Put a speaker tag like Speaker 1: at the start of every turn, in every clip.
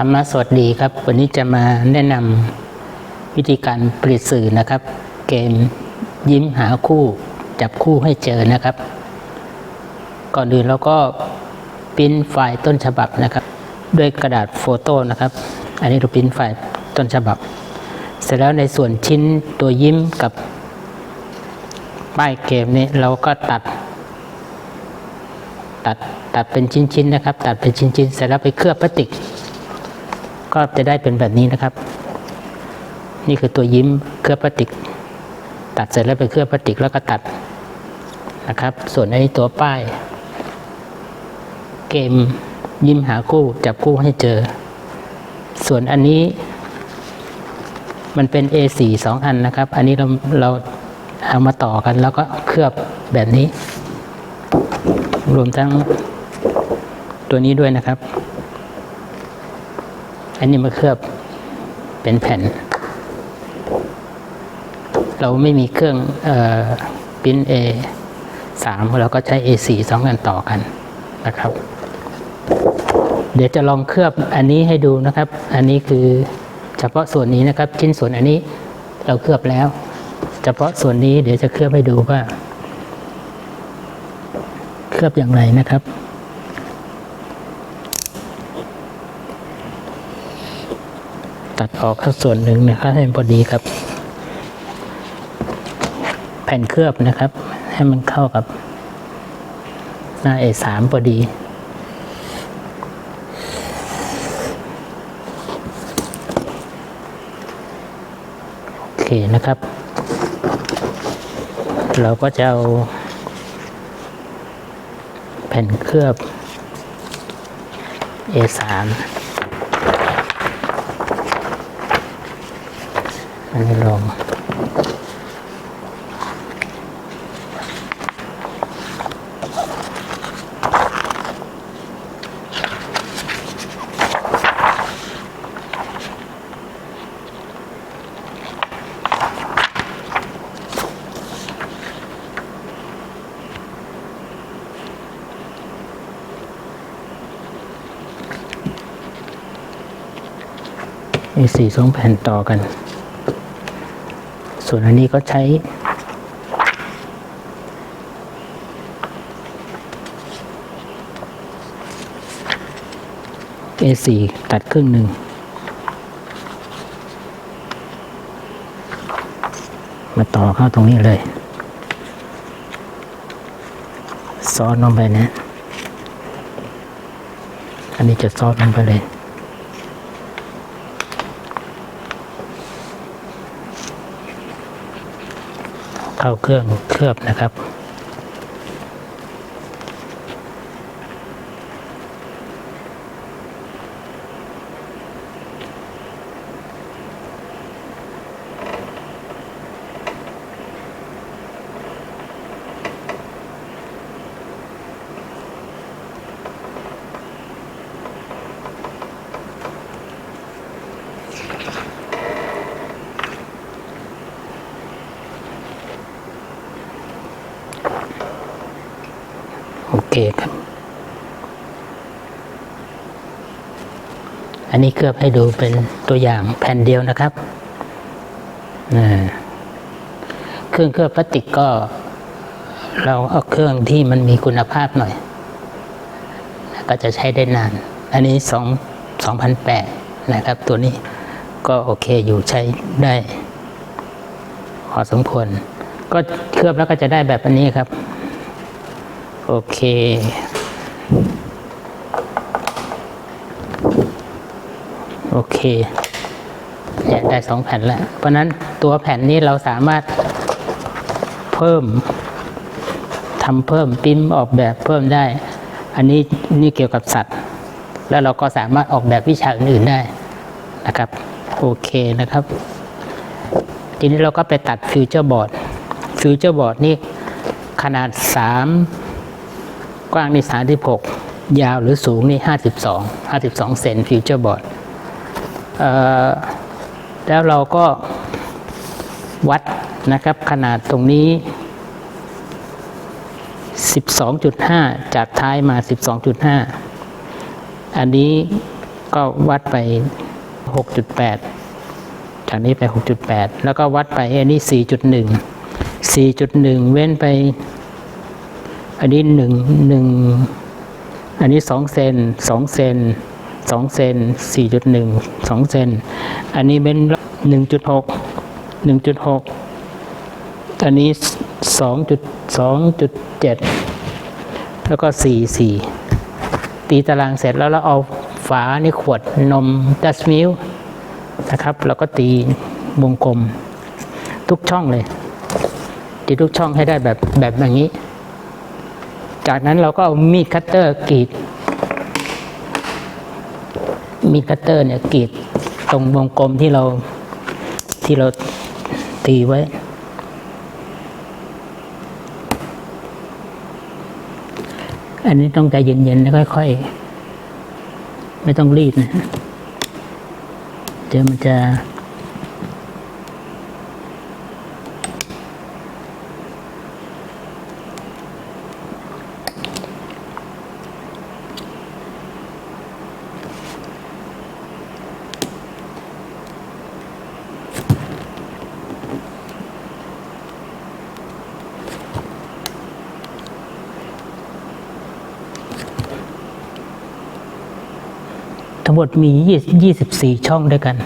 Speaker 1: ธรรมะสวัสดีครับ วันนี้จะมาแนะนำวิธีการผลิตสื่อนะครับ เกมยิ้มหาคู่ จับคู่ให้เจอนะครับ ก่อนอื่นเราก็ปริ้นไฟล์ต้นฉบับนะครับ ด้วยกระดาษโฟโต้นะครับ อันนี้เราปริ้นไฟล์ต้นฉบับ เสร็จแล้วในส่วนชิ้นตัวยิ้มกับป้ายเกมนี้เราก็ตัด ตัดตัดเป็นชิ้นๆนะครับ ตัดเป็นชิ้นๆเสร็จแล้วไปเคลือบพลาสติก ก็จะได้เป็นแบบนี้นะครับ นี่คือตัวยิ้มเคลือบพลาสติก ตัดเสร็จแล้วไปเคลือบพลาสติกแล้วก็ตัดนะครับ ส่วนอันนี้ตัวป้าย เกมยิ้มหาคู่จับคู่ให้เจอ ส่วนอันนี้ มันเป็น A4 สองอันนะครับ อันนี้เราเราเอามาต่อกันแล้วก็เคลือบแบบนี้ รวมทั้งตัวนี้ด้วยนะครับ อันนี้มาเคลือบเป็นแผ่น เราไม่มีเครื่องออปิ้น A สามเราก็ใช้ A สี่สองอันต่อกันนะครับ เดี๋ยวจะลองเคลือบอันนี้ให้ดูนะครับ อันนี้คือเฉพาะส่วนนี้นะครับ ชิ้นส่วนอันนี้เราเคลือบแล้ว เฉพาะส่วนนี้เดี๋ยวจะเคลือบให้ดูว่า เคลือบอย่างไรนะครับ ตัดออกสักส่วนหนึ่งนะครับให้มันพอดีครับ แผ่นเคลือบนะครับ ให้มันเข้ากับ หน้า A3 พอดีโอเคนะครับ เราก็จะเอาแผ่นเคลือบ A3 อันนี้ลองมีสี่สองแผ่นต่อกัน ส่วนอันนี้ก็ใช้ A4 ตัดครึ่งหนึ่ง มาต่อเข้าตรงนี้เลย ซ้อนลงไปนะ อันนี้จะซ้อนลงไปเลย เข้าเครื่องเคลือบนะครับ อันนี้เคลือบให้ดูเป็นตัวอย่างแผ่นเดียวนะครับเครื่องเคลือบพลาสติกก็ เราเอาเครื่องที่มันมีคุณภาพหน่อย ก็จะใช้ได้นาน อันนี้สองสองพันแปดนะครับ ตัวนี้ก็โอเคอยู่ใช้ได้พอสมควร ก็เคลือบแล้วก็จะได้แบบอันนี้ครับ โอเค โอเคเนี่ยได้สองแผ่นแล้ว เพราะนั้นตัวแผ่นนี้เราสามารถเพิ่มทำเพิ่มปริ้มออกแบบเพิ่มได้ อันนี้นี่เกี่ยวกับสัตว์ แล้วเราก็สามารถออกแบบวิชาอื่นๆได้นะครับ โอเคนะครับ ทีนี้เราก็ไปตัดฟิวเจอร์บอร์ดฟิวเจอร์บอร์ดนี่ขนาด 3 กว้างนี่36 ยาวหรือสูงนี่ 52 52 เซนฟิวเจอร์บอร์ด แล้วเราก็วัดนะครับขนาดตรงนี้ 12.5 จากท้ายมา 12.5 อันนี้ก็วัดไปหกจุดแปดจากนี้ไปหกจุดแล้วก็วัดไปอันนี้สี่จุดหนึ่งเว้นไป อันนี้หนึ่งหนึ่งอันนี้สองเซนสองเซน สองเซนสี่จุดหนึ่งสองเซนอันนี้เป็นหนึ่งจุดหกหนึ่งจุดหกอันนี้สองจุดสองจุดเจ็ดแล้วก็สี่สี่ตีตารางเสร็จแล้วเราเอาฝาในขวดนมดัชมิลนะครับแล้วก็ตีวงกลม ทุกช่องเลย ตีทุกช่องให้ได้แบบแบบอย่างนี้ จากนั้นเราก็เอามีดคัตเตอร์กรีด มีคัตเตอร์เนี่ยกรีดตรงวงกลมที่เราที่เราตีไว้ อันนี้ต้องใจเย็นๆแล้วค่อยๆ ไม่ต้องรีบนะ เดี๋ยวมันจะ ทั้งหมดมี20 24 ช่องด้วยกัน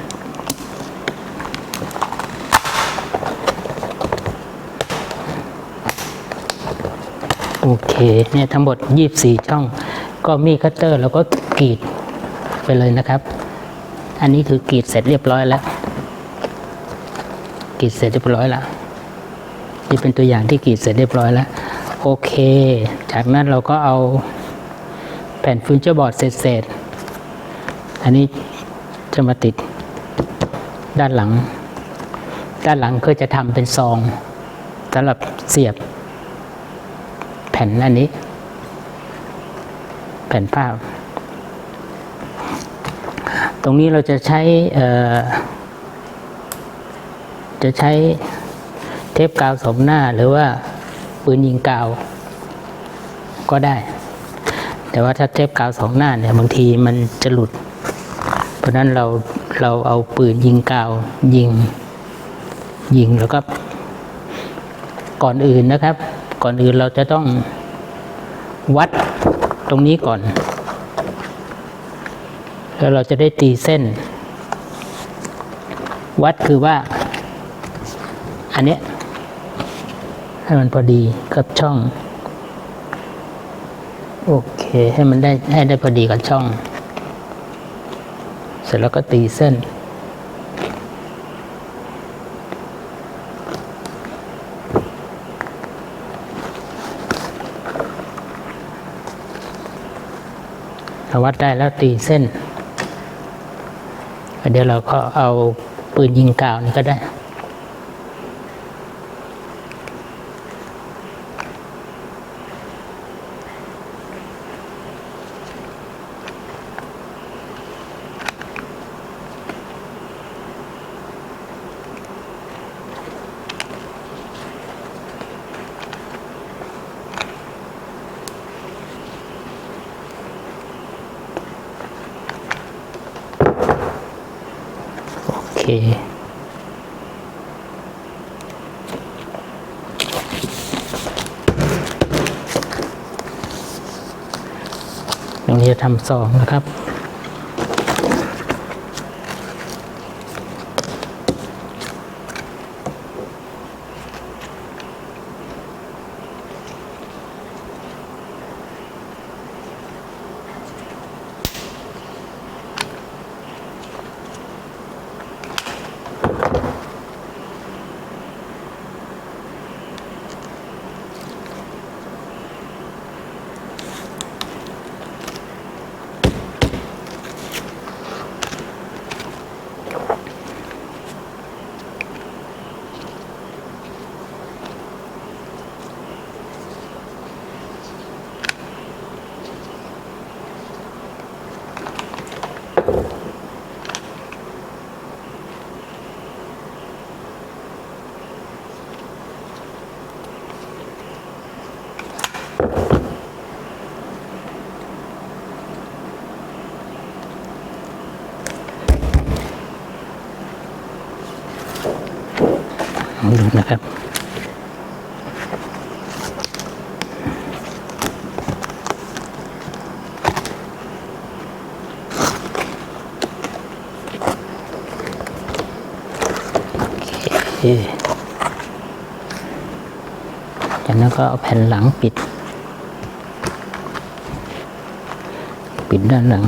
Speaker 1: โอเคเนี่ยทั้งหมด 24 ช่อง ก็มีคัตเตอร์แล้วก็กรีดไปเลยนะครับ อันนี้คือกรีดเสร็จเรียบร้อยแล้วกรีดเสร็จเรียบร้อยแล้วนี่เป็นตัวอย่างที่กรีดเสร็จเรียบร้อยแล้ว โอเค จากนั้นเราก็เอาแผ่นฟิวเจอร์บอร์ดเศษๆ อันนี้จะมาติดด้านหลัง ด้านหลังก็จะทำเป็นซองสำหรับเสียบ แผ่นอันนี้ แผ่นผ้าตรงนี้เราจะใช้จะใช้เทปกาวสมหน้าหรือว่าปืนยิงกาว ก็ได้ แต่ว่าถ้าเทปกาวสองหน้าเนี่ยบางทีมันจะหลุด ราะนั้นเราเราเอาปืนยิงกาวยิงยิงแล้วก็ ก่อนอื่นนะครับ ก่อนอื่นเราจะต้องวัดตรงนี้ก่อน แล้วเราจะได้ตีเส้น วัดคือว่า อันเนี้ยให้มันพอดีกับช่อง โอเค ให้มันได้ให้ได้พอดีกับช่อง สร็จแล้วก็ตีเส้นเราวัดได้แล้วตีเส้น เดี๋ยวเราก็เอาปืนยิงกาวนี่ก็ได้ เค ตรงนี้จะทำสองนะครับ ดูนะครับจากนั้นก็เอาแผ่นหลังปิด ปิดด้านหลัง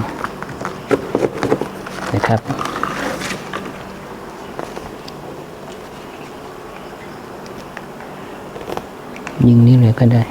Speaker 1: นะครับ ยิงนี้เลยก็ได้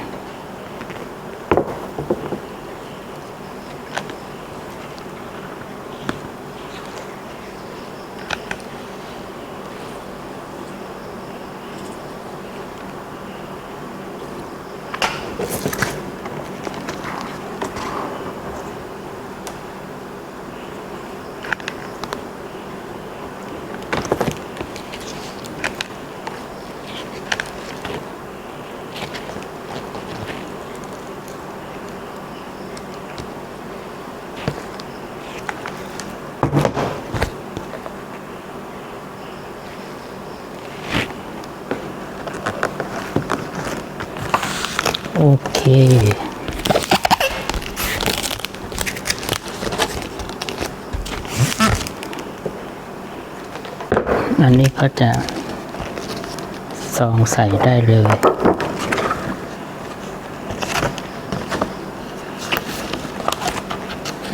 Speaker 1: โอันนี้ก็จะซองใส่ได้เลย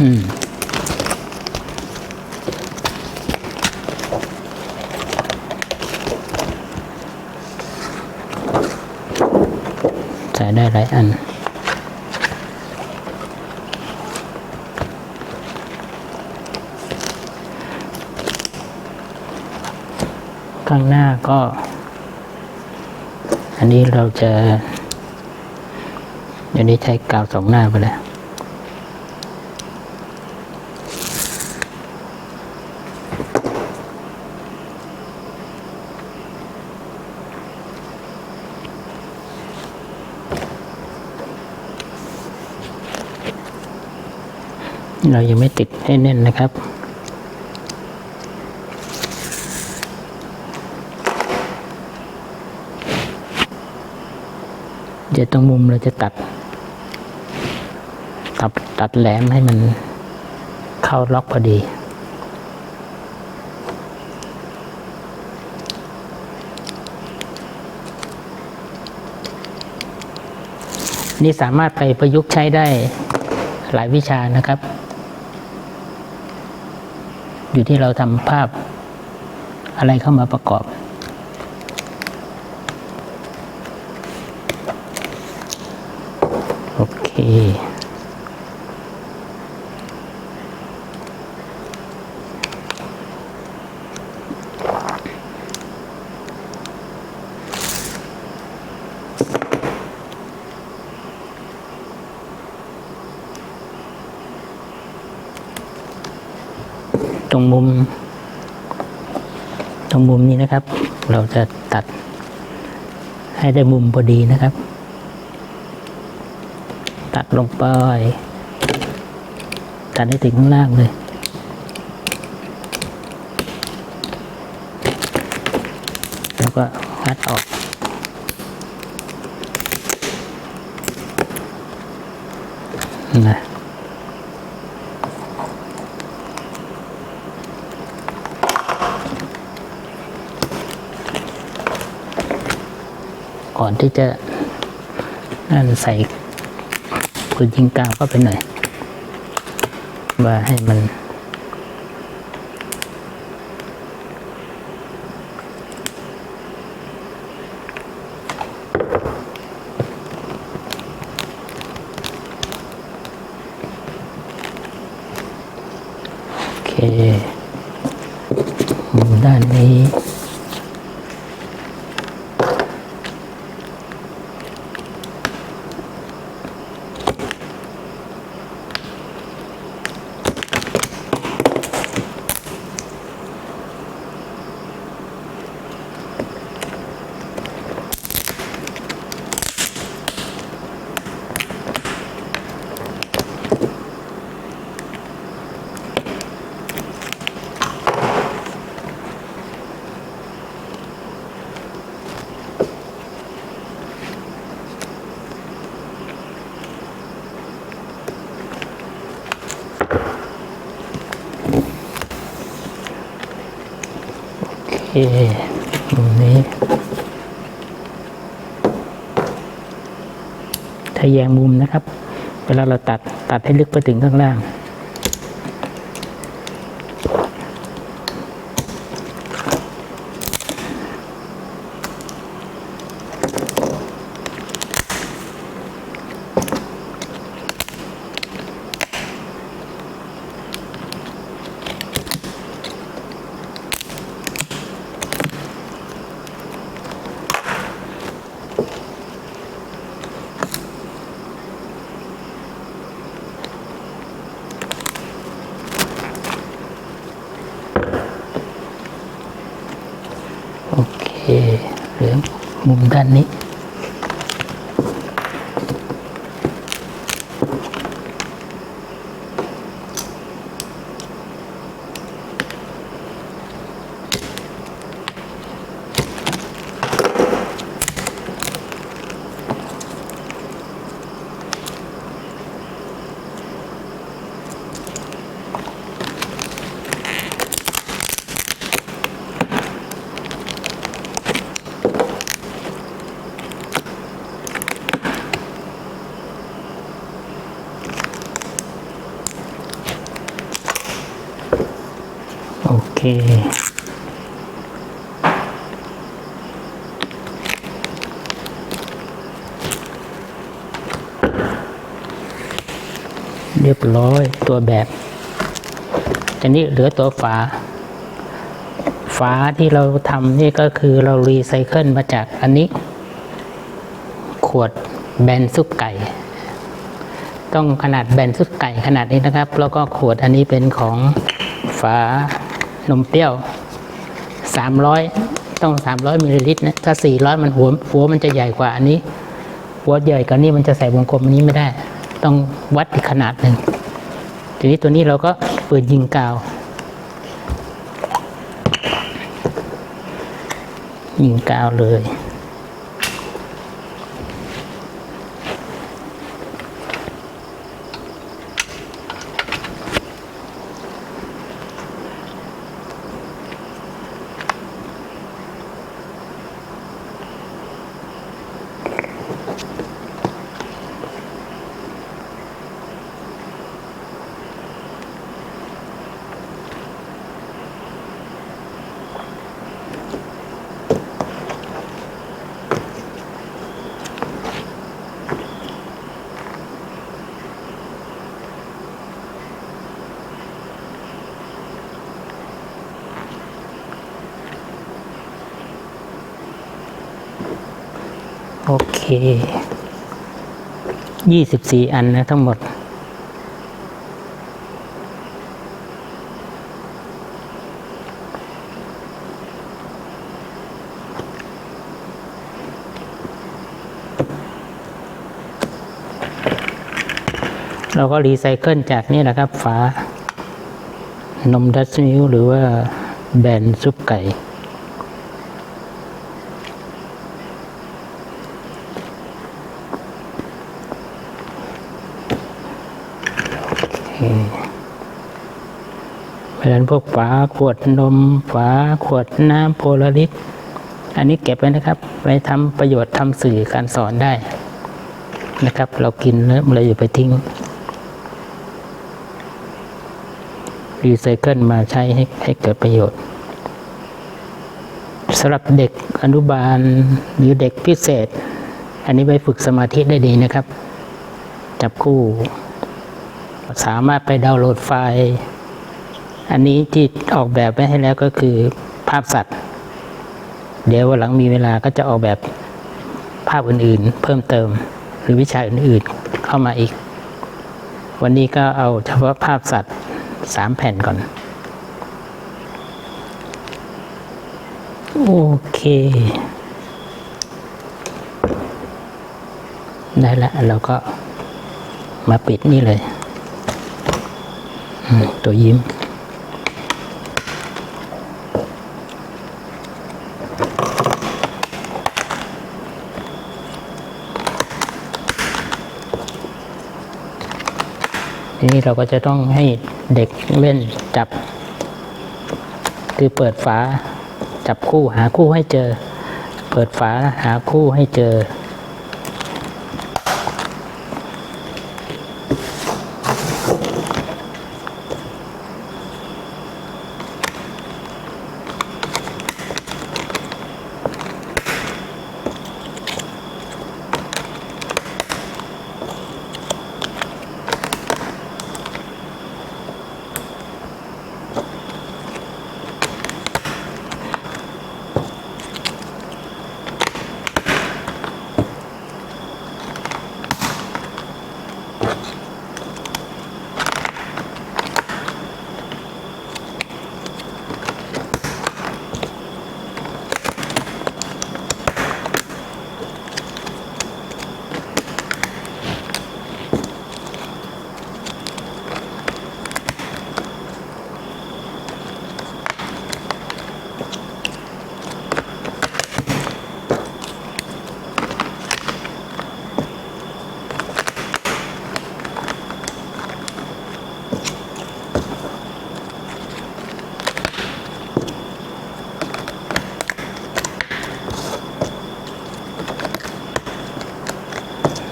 Speaker 1: อืม ใส่ได้หลายอัน ข้างหน้าก็ อันนี้เราจะเดี๋ยวนี้ใช้กาวสองหน้าไปแล้ว เรายังไม่ติดให้แน่นนะครับเดี๋ยวตรงมุมเราจะตัด ตัดตัดแหลมให้มันเข้าล็อกพอดีนี่สามารถไปประยุกต์ใช้ได้หลายวิชานะครับ อยู่ที่เราทำภาพอะไรเข้ามาประกอบ โอเค ต รงมุม ตรงมุมนี้นะครับ เราจะตัดให้ได้มุมพอดีนะครับ ตัดลงไป ตัดให้ถึงข้างล่างเลยแล้วก็งัดออกนะ ก่อนที่จะนั่นใส่ปืนยิงกาวเข้าไปหน่อยว่าให้มัน โอเคมุมด้านนี้ โมุมนี้ ถ้าแยงมุมนะครับ เวลาเราตัดตัดให้ลึกไปถึงข้างล่าง โอเคเห ลื เคเรียบร้อยตัวแบบทีนี้เหลือตัวฝา ฝาที่เราทำนี่ก็คือเรารีไซเคิลมาจากอันนี้ ขวดแบนซุปไก่ ต้องขนาดแบนซุปไก่ขนาดนี้นะครับ แล้วก็ขวดอันนี้เป็นของฝา นมเปรี้ยว 300 ต้อง 300มิลลิลิตรนะถ้า 400 มันหัวหัวมันจะใหญ่กว่าอันนี้ หัวใหญ่กว่านี้มันจะใส่วงกลมอันนี้ไม่ได้ ต้องวัดอีกขนาดหนึ่งทีนี้ตัวนี้เราก็เปิดยิงกาว ยิงกาวเลย ยี่สิบสี่อันนะทั้งหมด เราก็รีไซเคิลจากนี่แหละครับ ฝานมดัชมิลหรือว่าแบนซุปไก่ เพราะนั้นพวกฝาขวดนมฝาขวดน้ำโพลาริสอันนี้เก็บไว้นะครับ ไว้ทำประโยชน์ทำสื่อการสอนได้นะครับ เรากินแล้วเราอย่าไปทิ้งรีไซเคิลมาใช้ให้ให้เกิดประโยชน์สำหรับเด็กอนุบาลหรือเด็กพิเศษ อันนี้ไว้ฝึกสมาธิได้ดีนะครับ จับคู่ สามารถไปดาวน์โหลดไฟล์ อันนี้ที่ออกแบบไว้ให้แล้วก็คือภาพสัตว์ เดี๋ยววันหลังมีเวลาก็จะออกแบบภาพอื่นๆ เพิ่มเติม หรือวิชาอื่นๆเข้ามาอีก วันนี้ก็เอาเฉพาะภาพสัตว์สามแผ่นก่อน โอเค ได้ละเราก็มาปิดนี่เลย ตัวยิ้ม ทีนี้เราก็จะต้องให้เด็กเล่นจับ คือเปิดฝาจับคู่หาคู่ให้เจอ เปิดฝาหาคู่ให้เจอ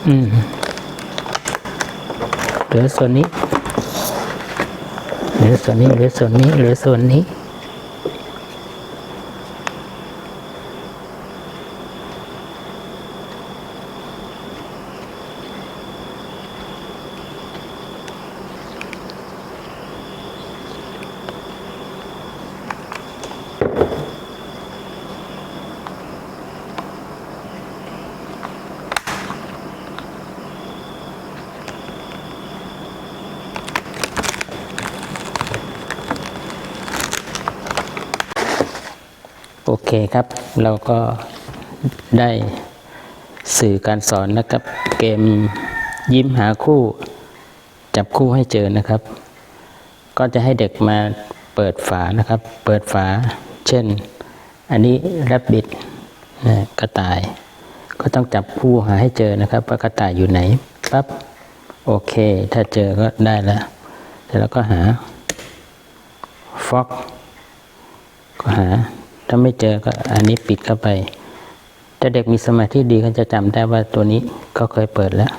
Speaker 1: เหลือส่วนนี้ เหลือส่วนนี้ เหลือส่วนนี้ เหลือส่วนนี้ เครับ เราก็ได้สื่อการสอนนะครับ เกมยิ้มหาคู่ จับคู่ให้เจอนะครับ ก็จะให้เด็กมาเปิดฝานะครับ เปิดฝา เช่น อันนี้แรบบิดนะกระต่าย ก็ต้องจับคู่หาให้เจอนะครับ ว่ากระต่ายอยู่ไหนปั๊บโอเค ถ้าเจอก็ได้แล้วเสร็จแล้วก็หาฟอกก็หา ถ้าไม่เจอก็อันนี้ปิดเข้าไป ถ้าเด็กมีสมาธิดีก็จะจำได้ว่าตัวนี้ก็เคยเปิดแล้ว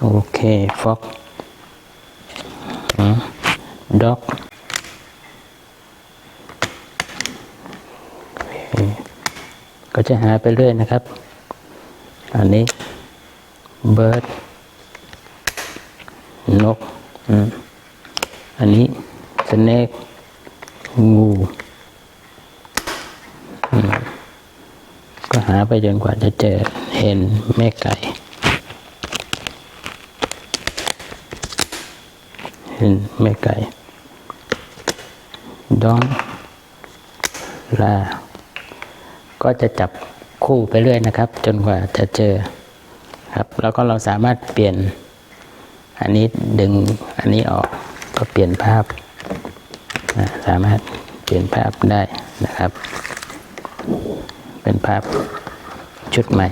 Speaker 1: โอเคฟอกด็อกก็จะหาไปเรื่อยนะครับ อันนี้เบิร์ดนก อันนี้สเนกงูอืมก็หาไปจนกว่าจะเจอเห็นแม่ไก่ เห็นแม่ไก่ดองลา ก็จะจับคู่ไปเรื่อยนะครับ จนกว่าจะเจอครับ แล้วก็เราสามารถเปลี่ยน อันนี้ดึงอันนี้ออกก็เปลี่ยนภาพ สามารถเปลี่ยนภาพได้นะครับ เป็นภาพ ชุดใหม่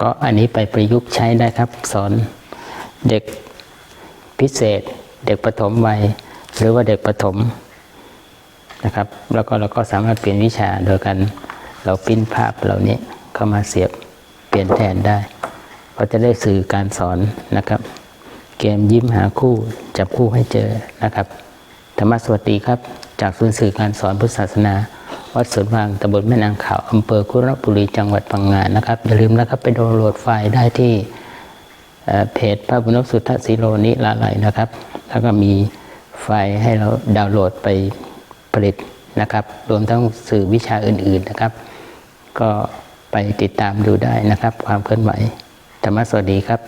Speaker 1: ก็อันนี้ไปประยุกต์ใช้ได้ครับ สอนเด็กพิเศษ เด็กประถมวัย หรือว่าเด็กประถมนะครับ แล้วก็เราก็สามารถเปลี่ยนวิชาโดยการเราปิ้นภาพเหล่านี้เข้ามาเสียบเปลี่ยนแทนได้ ก็จะได้สื่อการสอนนะครับ เกมยิ้มหาคู่จับคู่ให้เจอนะครับ ธรรมะสวัสดีครับ จากศูนย์สื่อการสอนพุทธศาสนา วัดสวนวางตำบลแม่นางขาวอำเภอคุรบุรีจังหวัดพังงานะครับ อย่าลืมนะครับไปดาวน์โหลดไฟล์ได้ที่เพจพระบุญนพสุทธศิโรนิลาไลนะครับ แล้วก็มีไฟล์ให้เราดาวน์โหลดไปผลิตนะครับ รวมทั้งสื่อวิชาอื่น ๆนะครับ ก็ไปติดตามดูได้นะครับ ความเคลื่อนไหวธรรมะสวัสดีครับ